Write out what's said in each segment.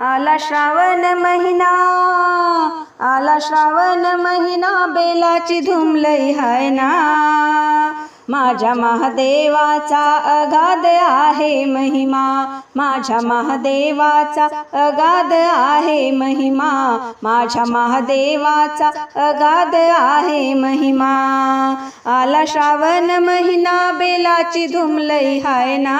आला श्रावण महिना आला श्रावण महिना बेलाची धुमलई हाय ना. माझ्या महादेवाचा अगाध आहे महिमा माझ्या महादेवाचा अगाध आहे महिमा माझ्या महादेवाचा अगाध आहे महिमा. आला श्रावण महिना बेलाची धुमलई हाय ना.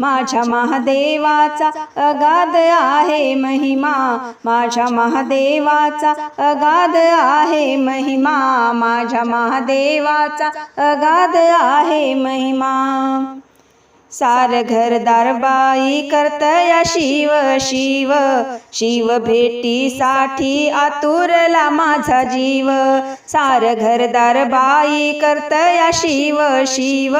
माझ्या महादेवाचा अगाध आहे महिमा. माझ्या महादेवाचा अगाध आहे महिमा. माझ्या महादेवाचा अगाध आहे महिमा. सार घरदार बाई करतया शिव शिव. शिव भेटीसाठी आतुरला माझा जीव. सार घरदार बाई करतया शिव शिव.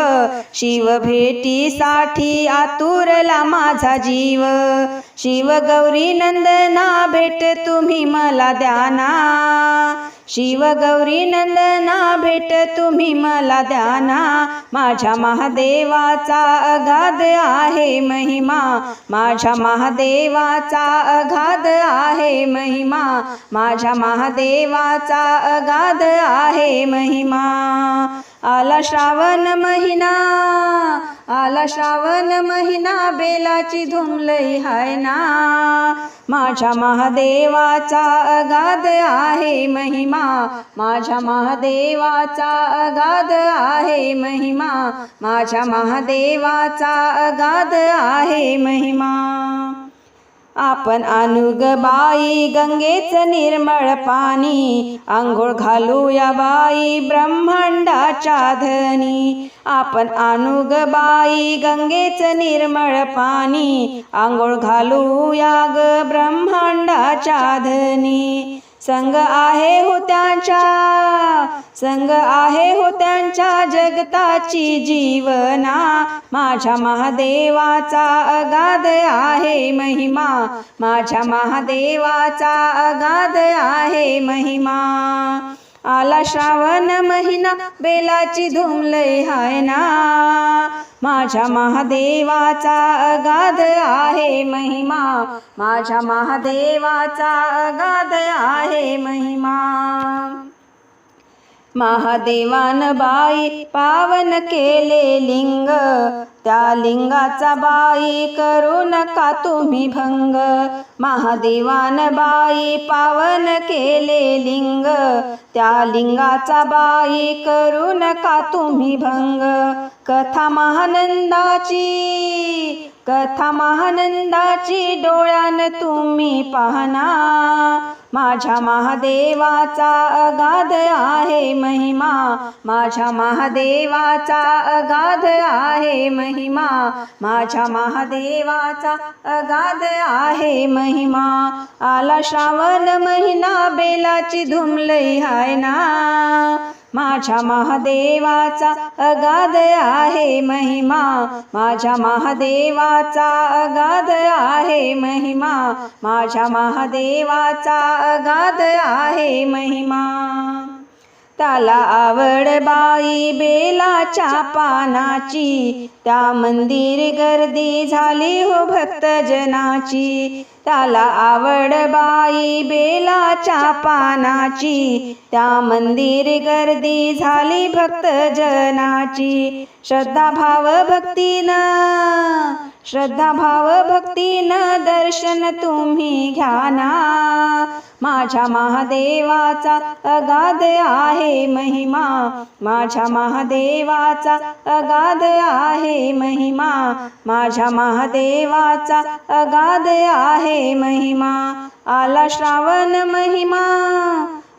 शिव भेटीसाठी आतुरला माझा जीव. शिव गौरी नंदना भेट तुम्ही मला द्याना शिवगौरी नंदना भेट तुम्ही मला द्याना. माझ्या महादेवाचा अगाध आहे महिमा. माझ्या महादेवाचा अगाध आहे महिमा. माझ्या महादेवाचा अगाध आहे महिमा. आला श्रावण महिना आला श्रावण महिना बेलाची धुमलई हाय ना. माझ्या महादेवाचा अगाध आहे महिमा माझ्या महादेवाचा अगाध आहे महिमा माझ्या महादेवाचा अगाध आहे महिमा. आपण अनुग बाई गंगेच निर्मळ पाणी आंघोळ घालूया बाई ब्रह्मांडाच्या धनी. आपण अनुग बाई गंगेच निर्मळ पाणी आंघोळ घालूया ग ब्रह्मांडाच्या धनी. संग आहे हो त्यांच्या संग आहे हो त्यांच्या जगताची जीवना. माझ्या महादेवाचा अगाध आहे महिमा. माझ्या महादेवाचा अगाध आहे महिमा. आला श्रावण महिना बेलाची धुमलई हाय ना. माझ्या महादेवाचा अगाध आहे महिमा. माझ्या महादेवाचा अगाध आहे महिमा. महादेवान बाई पावन केले लिंग त्या लिंगाचा बाई करू नका तुम्ही भंग? महादेवान बाई पावन केले लिंग त्या लिंगाचा बाई करू नका तुम्ही भंग? कथा महानंदाची कथा महानंदाची डोळ्यान तुम्ही पाहना. माझ्या महादेवाचा अगाध आहे महिमा. माझ्या महादेवाचा अगाध आहे महिमा. माझ्या महादेवाचा अगाध आहे महिमा. आला श्रावण महिना बेलाची धुमलई हाय ना. माझ्या महादेवाचा अगाध आहे महिमा. माझ्या महादेवाचा अगाध आहे महिमा. माझ्या महादेवाचा अगाध आहे महिमा. त्याला आवड बाई बेलाच्या पानाची. त्या मंदिर गर्दी झाली हो भक्तजनाची. त्याला आवड बाई बेलाच्या पानाची. त्या मंदिर गर्दी झाली भक्तजनाची. श्रद्धा भाव भक्तीनं श्रद्धा भाव भक्तीनं दर्शन तुम्ही घ्या ना माझ्या महादेवाचा अगाध आहे महिमा. माझ्या महादेवाचा अगाध आहे महिमा. माझ्या महादेवाचा अगाध आहे महिमा. आला श्रावण महिमा.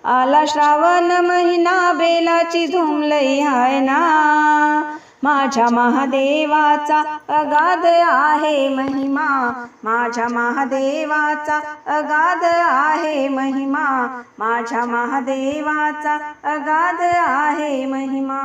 आला श्रावण महिना बेलाची धुमलई हाय ना माझ्या महादेवाचा अगाध आहे महिमा. माझ्या महादेवाचा अगाध आहे महिमा. माझ्या महादेवाचा अगाध आहे महिमा.